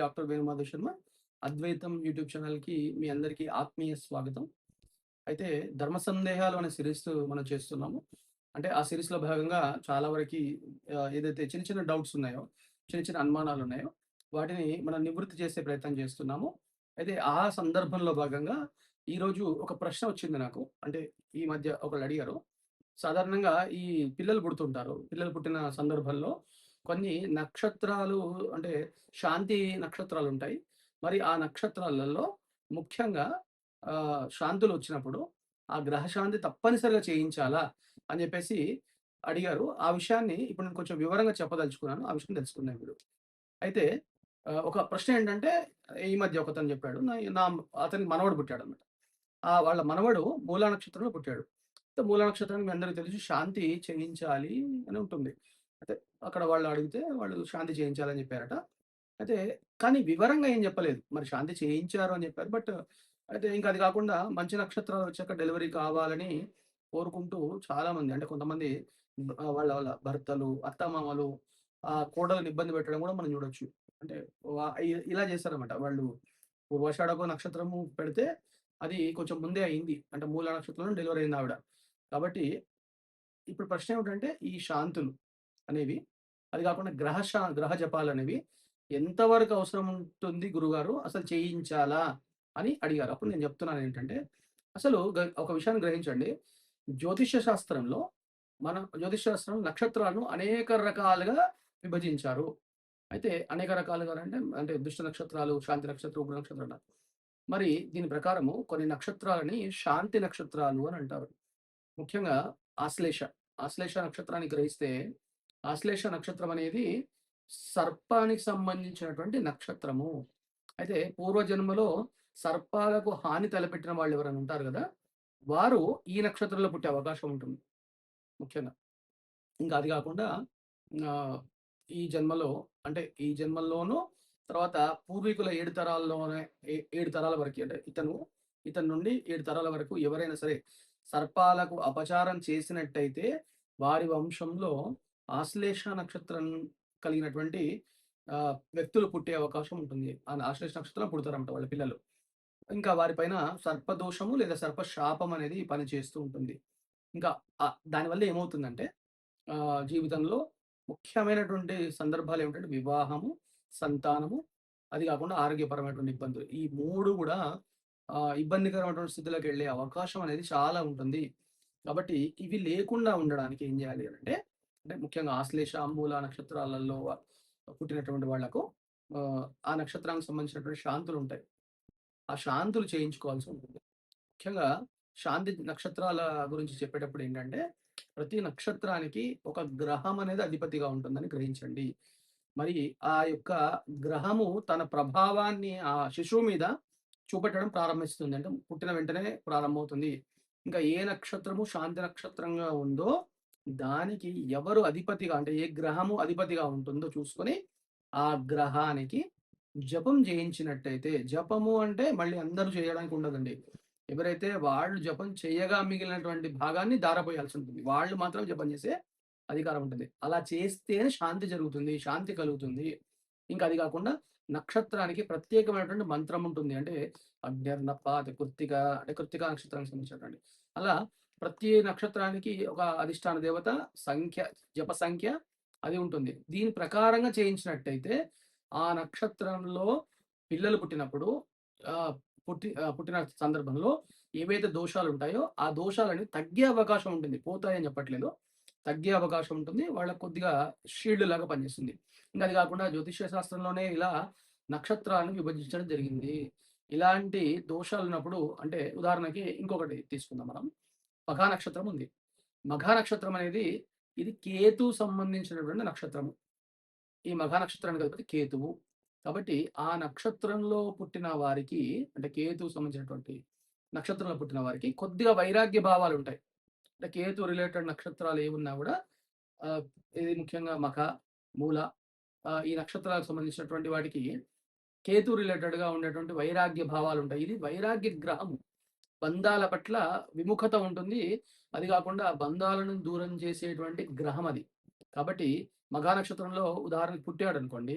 Doctor Venu Madhav Sharma. అద్వైతం YouTube ఛానల్‌కి మీ అందరికీ ఆత్మీయ స్వాగతం. అయితే ధర్మ సందేహాలు అనే సిరీస్ మనం చేస్తున్నాము. అంటే ఆ సిరీస్లో భాగంగా చాలా వరకి ఏదైతే చిన్న చిన్న డౌట్స్ ఉన్నాయో, చిన్న చిన్న అనుమానాలు ఉన్నాయో, వాటిని మనం నివృత్తి చేసే ప్రయత్నం చేస్తున్నాము. అయితే ఆ సందర్భంలో భాగంగా ఈరోజు ఒక ప్రశ్న వచ్చింది నాకు. అంటే ఈ మధ్య ఒకళ్ళు అడిగారు. సాధారణంగా ఈ పిల్లలు పుడుతుంటారు. పిల్లలు పుట్టిన సందర్భంలో కొన్ని నక్షత్రాలు అంటే శాంతి నక్షత్రాలు ఉంటాయి మరి ఆ నక్షత్రాలలో ముఖ్యంగా శాంతులు వచ్చినప్పుడు ఆ గ్రహశాంతి తప్పనిసరిగా చేయించాలా? అని చెప్పేసి అడిగారు. ఆ విషయాన్ని ఇప్పుడు నేను కొంచెం వివరంగా చెప్పదలుచుకున్నాను. ఆ విషయం తెలుసుకుందాం ఇప్పుడు. అయితే ఒక ప్రశ్న ఏంటంటే ఈ మధ్య ఒకతను చెప్పాడు నా అతనికి మనవడు పుట్టాడన్నమాట. ఆ వాళ్ళ మనవడు మూలా నక్షత్రంలో పుట్టాడు. అయితే మూలా నక్షత్రానికి మీ అందరికీ తెలిసి శాంతి చేయించాలి అని ఉంటుంది. అయితే అక్కడ వాళ్ళు అడిగితే వాళ్ళు శాంతి చేయించాలని చెప్పారట. అయితే కానీ వివరంగా ఏం చెప్పలేదు. మరి శాంతి చేయించారు అని చెప్పారు. బట్ అయితే ఇంకా అది కాకుండా మంచి నక్షత్రాలు వచ్చాక డెలివరీ కావాలని కోరుకుంటూ చాలామంది అంటే కొంతమంది వాళ్ళ వాళ్ళ భర్తలు, అత్తమామలు ఆ కోడలను ఇబ్బంది పెట్టడం కూడా మనం చూడొచ్చు. అంటే ఇలా చేస్తారనమాట వాళ్ళు పూర్వాషాఢకు నక్షత్రము పెడితే అది కొంచెం ముందే అయింది. అంటే మూల నక్షత్రంలో డెలివరీ అయింది ఆవిడ. కాబట్టి ఇప్పుడు ప్రశ్న ఏమిటంటే ఈ శాంతులు అనేవి అది కాకుండా గ్రహ శా గ్రహ జపాలనేవి ఎంతవరకు అవసరం ఉంటుంది గురుగారు? అసలు చేయించాలా? అని అడిగారు. అప్పుడు నేను చెప్తున్నాను ఏంటంటే అసలు గ ఒక విషయాన్ని గ్రహించండి. జ్యోతిష్య శాస్త్రంలో మన జ్యోతిష్ శాస్త్రం నక్షత్రాలను అనేక రకాలుగా విభజించారు. అయితే అనేక రకాలుగా అంటే, అంటే దుష్ట నక్షత్రాలు, శాంతి నక్షత్రం, ఉగ్ర నక్షత్రాలు మరి దీని ప్రకారము కొన్ని నక్షత్రాలని శాంతి నక్షత్రాలు అని అంటారు. ముఖ్యంగా ఆశ్లేష. ఆశ్లేష నక్షత్రాన్ని గ్రహిస్తే ఆశ్లేష నక్షత్రం అనేది సర్పానికి సంబంధించినటువంటి నక్షత్రము. అయితే పూర్వజన్మలో సర్పాలకు హాని తలపెట్టిన వాళ్ళు ఎవరైనా ఉంటారు కదా వారు ఈ నక్షత్రంలో పుట్టే అవకాశం ఉంటుంది. ముఖ్యంగా. ఇంకా అది కాకుండా ఈ జన్మలో అంటే ఈ జన్మల్లోనూ తర్వాత పూర్వీకుల ఏడు తరాల్లోనే ఏ 7 తరాల వరకు అంటే ఇతను ఇతని నుండి ఏడు తరాల వరకు ఎవరైనా సరే సర్పాలకు అపచారం చేసినట్టయితే వారి వంశంలో ఆశ్లేష నక్షత్రం కలిగినటువంటి వ్యక్తులు పుట్టే అవకాశం ఉంటుంది. ఆ ఆశ్లేష నక్షత్రం పుడతారంట వాళ్ళ పిల్లలు. ఇంకా వారిపైన సర్పదోషము లేదా సర్ప శాపం అనేది పనిచేస్తూ ఉంటుంది. ఇంకా దానివల్ల ఏమవుతుందంటే జీవితంలో ముఖ్యమైనటువంటి సందర్భాలు ఏమిటంటే వివాహము, సంతానము, అది కాకుండా ఆరోగ్యపరమైనటువంటి ఇబ్బందులు. ఈ మూడు కూడా ఇబ్బందికరమైనటువంటి స్థితిలోకి వెళ్ళే అవకాశం అనేది చాలా ఉంటుంది. కాబట్టి ఇవి లేకుండా ఉండడానికి ఏం చేయాలి అంటే అంటే ముఖ్యంగా ఆశ్లేష, అంబూల నక్షత్రాలలో పుట్టినటువంటి వాళ్ళకు ఆ నక్షత్రానికి సంబంధించినటువంటి శాంతులు ఉంటాయి ఆ శాంతులు చేయించుకోవాల్సి ఉంటుంది. ముఖ్యంగా శాంతి నక్షత్రాల గురించి చెప్పేటప్పుడు ఏంటంటే, ప్రతి నక్షత్రానికి ఒక గ్రహం అనేది అధిపతిగా ఉంటుందని గ్రహించండి. మరి ఆ యొక్క గ్రహము తన ప్రభావాన్ని ఆ శిశువు మీద చూపెట్టడం ప్రారంభిస్తుంది. అంటే పుట్టిన వెంటనే ప్రారంభమవుతుంది. ఇంకా ఏ నక్షత్రము శాంతి నక్షత్రంగా ఉందో దానికి ఎవరు అధిపతిగా అంటే ఏ గ్రహము అధిపతిగా ఉంటుందో చూసుకొని ఆ గ్రహానికి జపం చేయించినట్టయితే జపము అంటే మళ్ళీ అందరూ చేయడానికి ఉండదండి. ఎవరైతే వాళ్ళు జపం చేయగా మిగిలినటువంటి భాగాన్ని దారపోయాల్సి ఉంటుంది. వాళ్ళు మాత్రం జపం చేసే అధికారం ఉంటుంది. అలా చేస్తేనే శాంతి జరుగుతుంది. శాంతి కలుగుతుంది. ఇంకా అది కాకుండా నక్షత్రానికి ప్రత్యేకమైనటువంటి మంత్రం ఉంటుంది. అంటే అగ్న్యర్నప, అది కృత్తిక అంటే కృత్తిక నక్షత్రానికి సంబంధించినటువంటి. అలా ప్రతి నక్షత్రానికి ఒక అధిష్టాన దేవత, సంఖ్య, జప సంఖ్య అది ఉంటుంది. దీని ప్రకారంగా చేయించినట్టయితే ఆ నక్షత్రంలో పిల్లలు పుట్టినప్పుడు పుట్టి పుట్టిన సందర్భంలో ఏవైతే దోషాలు ఉంటాయో ఆ దోషాలని తగ్గే అవకాశం ఉంటుంది. పోతాయని చెప్పట్లేదు. తగ్గే అవకాశం ఉంటుంది. వాళ్ళకి కొద్దిగా షీల్డ్ లాగా పనిచేస్తుంది. ఇంకా అది కాకుండా జ్యోతిష్య శాస్త్రంలోనే ఇలా నక్షత్రాలను విభజించడం జరిగింది. ఇలాంటి దోషాలున్నప్పుడు అంటే ఉదాహరణకి ఇంకొకటి తీసుకుందాం మనం. మఘా నక్షత్రం ఉంది. మఘా నక్షత్రం అనేది ఇది కేతు సంబంధించినటువంటి నక్షత్రము. ఈ మఘా నక్షత్రానికి అధిపతి కేతువు. కాబట్టి ఆ నక్షత్రంలో పుట్టిన వారికి అంటే కేతువు సంబంధించినటువంటి నక్షత్రంలో పుట్టిన వారికి కొద్దిగా వైరాగ్య భావాలు ఉంటాయి అంటే కేతు రిలేటెడ్ నక్షత్రాలు ఏమున్నా కూడా ఇది ముఖ్యంగా మఖ, మూల ఈ నక్షత్రాలకు సంబంధించినటువంటి వాటికి కేతు రిలేటెడ్‌గా ఉండేటువంటి వైరాగ్య భావాలు ఉంటాయి ఇది వైరాగ్య గ్రహము. బంధాల పట్ల విముఖత ఉంటుంది. అది కాకుండా బంధాలను దూరం చేసేటువంటి గ్రహం అది. కాబట్టి మఘా నక్షత్రంలో ఉదాహరణకు పుట్టాడనుకోండి. అనుకోండి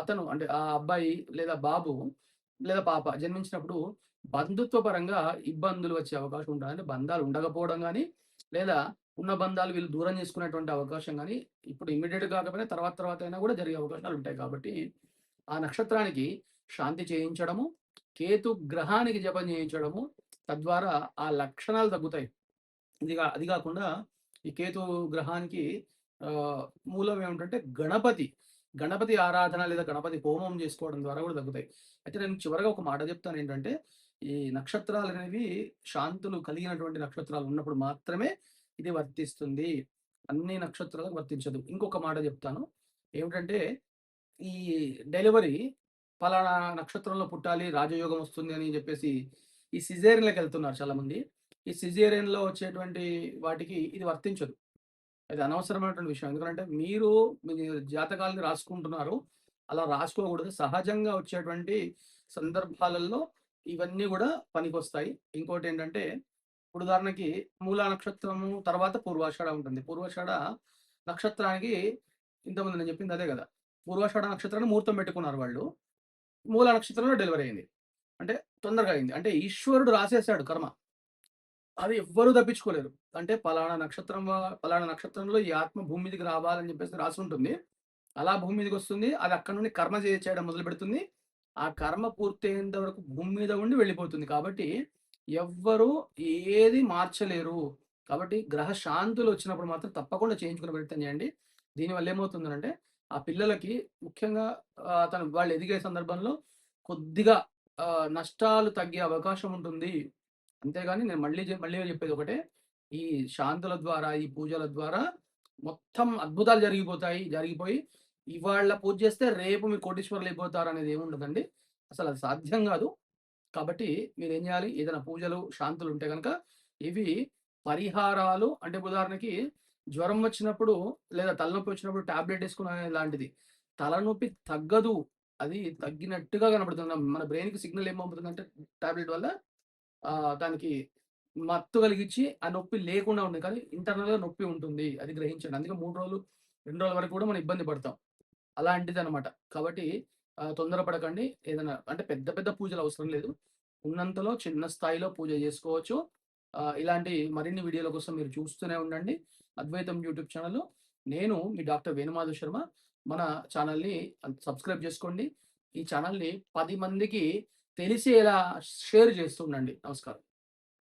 అతను అంటే ఆ అబ్బాయి లేదా బాబు లేదా పాప జన్మించినప్పుడు బంధుత్వ పరంగా ఇబ్బందులు వచ్చే అవకాశం ఉంటుంది అంటే బంధాలు ఉండకపోవడం కానీ లేదా ఉన్న బంధాలు వీళ్ళు దూరం చేసుకునేటువంటి అవకాశం కానీ ఇప్పుడు ఇమ్మీడియేట్‌గా కాకపోయినా తర్వాత తర్వాత అయినా కూడా జరిగే అవకాశాలు ఉంటాయి కాబట్టి, ఆ నక్షత్రానికి శాంతి చేయించడము, కేతు గ్రహానికి జపం చేయించడము, తద్వారా ఆ లక్షణాలు తగ్గుతాయి. ఇదిగా అది కాకుండా ఈ కేతు గ్రహానికి మూలం ఏమిటంటే గణపతి. గణపతి ఆరాధన లేదా గణపతి హోమం చేసుకోవడం ద్వారా కూడా తగ్గుతాయి. అయితే నేను చివరగా ఒక మాట చెప్తాను ఏంటంటే ఈ నక్షత్రాలు అనేవి శాంతులు కలిగినటువంటి నక్షత్రాలు ఉన్నప్పుడు మాత్రమే ఇది వర్తిస్తుంది. అన్ని నక్షత్రాలకు వర్తించదు. ఇంకొక మాట చెప్తాను. ఏమిటంటే, ఈ డెలివరీ పలానా నక్షత్రంలో పుట్టాలి, రాజయోగం వస్తుంది అని చెప్పేసి ఈ సిజేరియన్‌లకెళ్తున్నారు చాలామంది. ఈ సిజేరియన్‌లో వచ్చేటువంటి వాటికి ఇది వర్తించదు. అది అనవసరమైనటువంటి విషయం. ఎందుకంటే మీరు మీ జాతకాలని రాసుకుంటున్నారు. అలా రాసుకోకూడదు. సహజంగా వచ్చేటువంటి సందర్భాలలో ఇవన్నీ కూడా పనికొస్తాయి. ఇంకోటేంటంటే, ఇప్పుడు ఉదాహరణకి మూలా నక్షత్రము తర్వాత పూర్వాషాఢ ఉంటుంది. పూర్వాషాఢ నక్షత్రానికి ఇంతకుముందు నేను చెప్పింది అదే కదా పూర్వాషాఢ నక్షత్రాన్ని ముహూర్తం పెట్టుకున్నారు వాళ్ళు. మూలా నక్షత్రంలో డెలివరీ అయింది. అంటే తొందరగా అయింది. అంటే ఈశ్వరుడు రాసేసాడు కర్మ. అది ఎవ్వరు తప్పించుకోలేరు. అంటే పలానా నక్షత్రం పలానా నక్షత్రంలో ఈ ఆత్మ భూమి మీదకి రావాలని చెప్పేసి రాసి ఉంటుంది అలా భూమి మీదకి వస్తుంది అది అక్కడ నుండి కర్మ చేయడం చేయడం మొదలుపెడుతుంది. ఆ కర్మ పూర్తయ్యేంత వరకు భూమి మీద ఉండి వెళ్ళిపోతుంది. కాబట్టి ఎవ్వరు ఏది మార్చలేరు. కాబట్టి గ్రహ శాంతులు వచ్చినప్పుడు మాత్రం తప్పకుండా చేయించుకునే ప్రయత్నం చేయండి. దీనివల్ల ఏమవుతుందంటే ఆ పిల్లలకి ముఖ్యంగా తను వాళ్ళు ఎదిగే సందర్భంలో కొద్దిగా నష్టాలు తగ్గే అవకాశం ఉంటుంది. అంతేగాని నేను మళ్ళీ మళ్ళీ చెప్పేది ఒకటే ఈ శాంతుల ద్వారా, ఈ పూజల ద్వారా మొత్తం అద్భుతాలు జరిగిపోతాయి. జరిగిపోయి ఇవాళ పూజ చేస్తే రేపు మీ కోటీశ్వరులు అయిపోతారు అనేది ఏముండదండి. అసలు అది సాధ్యం కాదు కాబట్టి మీరు ఏం చేయాలి ఏదైనా పూజలు, శాంతులు ఉంటే కనుక ఇవి పరిహారాలు అంటే ఉదాహరణకి జ్వరం వచ్చినప్పుడు లేదా తలనొప్పి వచ్చినప్పుడు టాబ్లెట్ వేసుకున్న లాంటిది. తలనొప్పి తగ్గదు. అది తగ్గినట్టుగా కనపడుతుంది. మన బ్రెయిన్‌కి సిగ్నల్ ఏం పంపుతుందంటే టాబ్లెట్ వల్ల దానికి మత్తు కలిగించి ఆ నొప్పి లేకుండా ఉంది కానీ ఇంటర్నల్‌గా నొప్పి ఉంటుంది. అది గ్రహించండి. అందుకే మూడు రోజులు, రెండు రోజుల వరకు కూడా మనం ఇబ్బంది పడతాం. అలాంటిది అనమాట కాబట్టి తొందరపడకండి. ఏదైనా అంటే పెద్ద పెద్ద పూజలు అవసరం లేదు. ఉన్నంతలో చిన్న స్థాయిలో పూజ చేసుకోవచ్చు. ఇలాంటి మరిన్ని వీడియోల కోసం మీరు చూస్తూనే ఉండండి. అద్వైతం యూట్యూబ్ ఛానల్లో నేను మీ డాక్టర్ వేణుమాధవ్ శర్మ. మన ఛానల్ని సబ్స్క్రైబ్ చేసుకోండి. ఈ ఛానల్ని పది మందికి తెలిసేలా షేర్ చేస్తుండండి నమస్కారం.